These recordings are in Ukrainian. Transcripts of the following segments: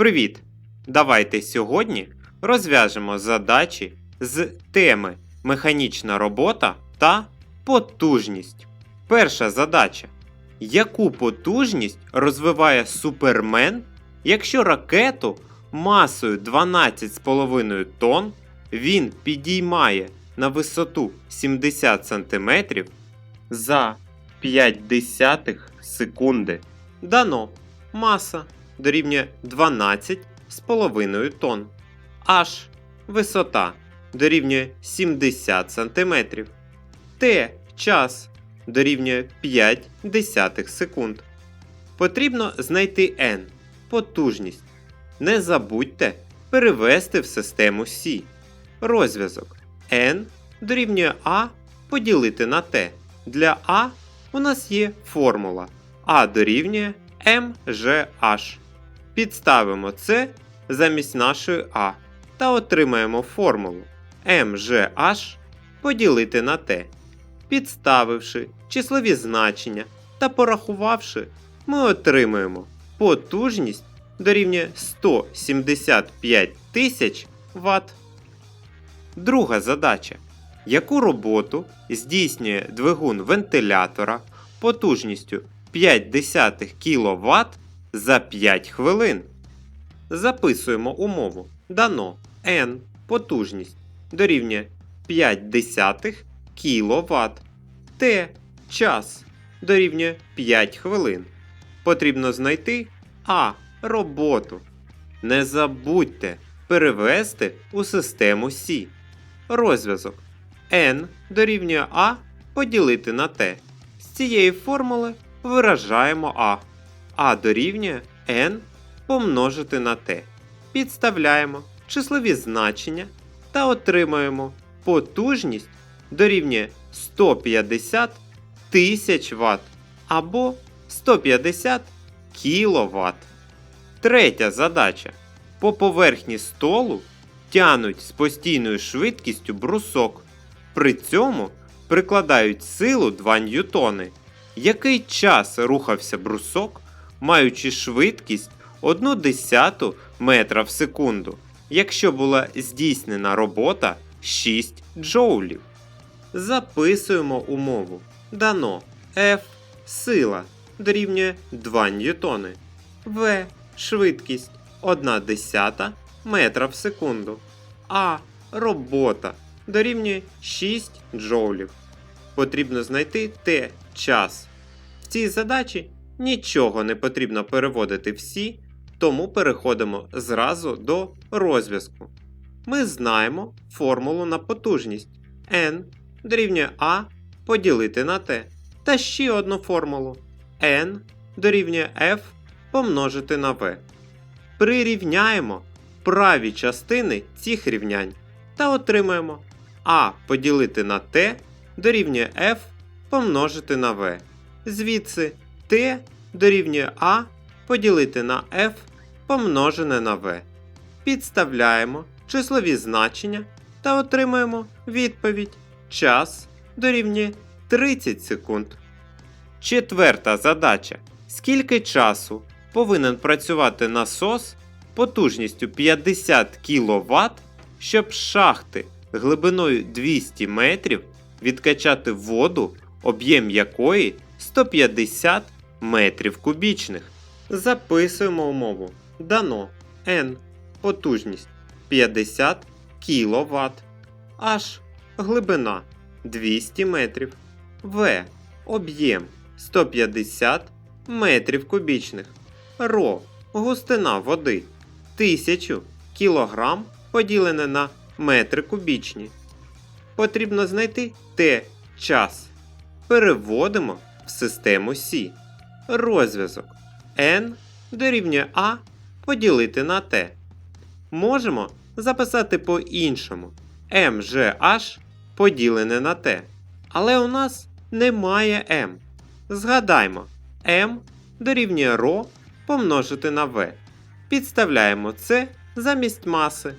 Привіт! Давайте сьогодні розв'яжемо задачі з теми механічна робота та потужність. Перша задача. Яку потужність розвиває Супермен, якщо ракету масою 12,5 тонн він підіймає на висоту 70 см за 5 секунди? Дано маса дорівнює 12,5 тонн. H висота дорівнює 70 см. Т час дорівнює 5 десятих секунд. Потрібно знайти n потужність. Не забудьте перевести в систему Сі. Розв'язок n дорівнює А поділити на Т. Для А у нас є формула А дорівнює МЖH. Підставимо це замість нашої А та отримаємо формулу МЖH поділити на Т. Підставивши числові значення та порахувавши, ми отримаємо потужність дорівнює 175 тисяч Вт. Друга задача. Яку роботу здійснює двигун вентилятора потужністю 0,5 кВт за 5 хвилин? Записуємо умову. Дано N потужність дорівнює 0,5 кВт. Т час дорівнює 5 хвилин. Потрібно знайти А. Роботу. Не забудьте перевести у систему Сі. Розв'язок n дорівнює А поділити на Т. З цієї формули виражаємо А. А дорівнює n помножити на Т. Підставляємо числові значення та отримаємо потужність дорівнює 150 тисяч Вт або 150 кВт. Третя задача. По поверхні столу тянуть з постійною швидкістю брусок. При цьому прикладають силу 2 ньютони. Який час рухався брусок, маючи швидкість 1 десяту метра в секунду, якщо була здійснена робота 6 джоулів? Записуємо умову. Дано F сила дорівнює 2 ньютони. В швидкість 1 десята метра в секунду. А робота дорівнює 6 джоулів. Потрібно знайти Т час. В цій задачі нічого не потрібно переводити всі, тому переходимо зразу до розв'язку. Ми знаємо формулу на потужність N дорівнює А поділити на Т. Та ще одну формулу N дорівнює F помножити на V. Прирівняємо праві частини цих рівнянь та отримаємо А поділити на Т дорівнює F помножити на V. Звідси Т дорівнює А поділити на F помножене на V. Підставляємо числові значення та отримуємо відповідь час дорівнює 30 секунд. Четверта задача. Скільки часу повинен працювати насос потужністю 50 кВт, щоб шахти глибиною 200 метрів відкачати воду, об'єм якої 150 метрів кубічних. Записуємо умову. Дано N потужність 50 кВт. H глибина 200 метрів. В об'єм 150 метрів кубічних. Ро густина води 1000 кг поділене на метри кубічні. Потрібно знайти Т час. Переводимо в систему Сі. Розв'язок N дорівнює А поділити на Т. Можемо записати по-іншому МЖH поділене на Т. Але у нас немає М. Згадаймо, М дорівнює ρ помножити на В. Підставляємо це замість маси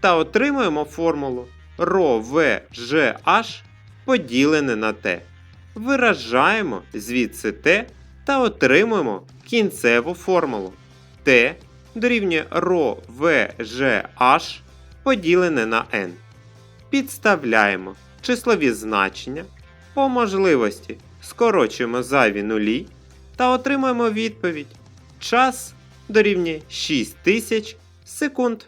та отримуємо формулу ρVGH поділене на Т. Виражаємо звідси Т та отримуємо кінцеву формулу Т дорівнює ρ в поділене на n. Підставляємо числові значення, по можливості скорочуємо зайві нулі та отримаємо відповідь. Час дорівнює 6000 секунд.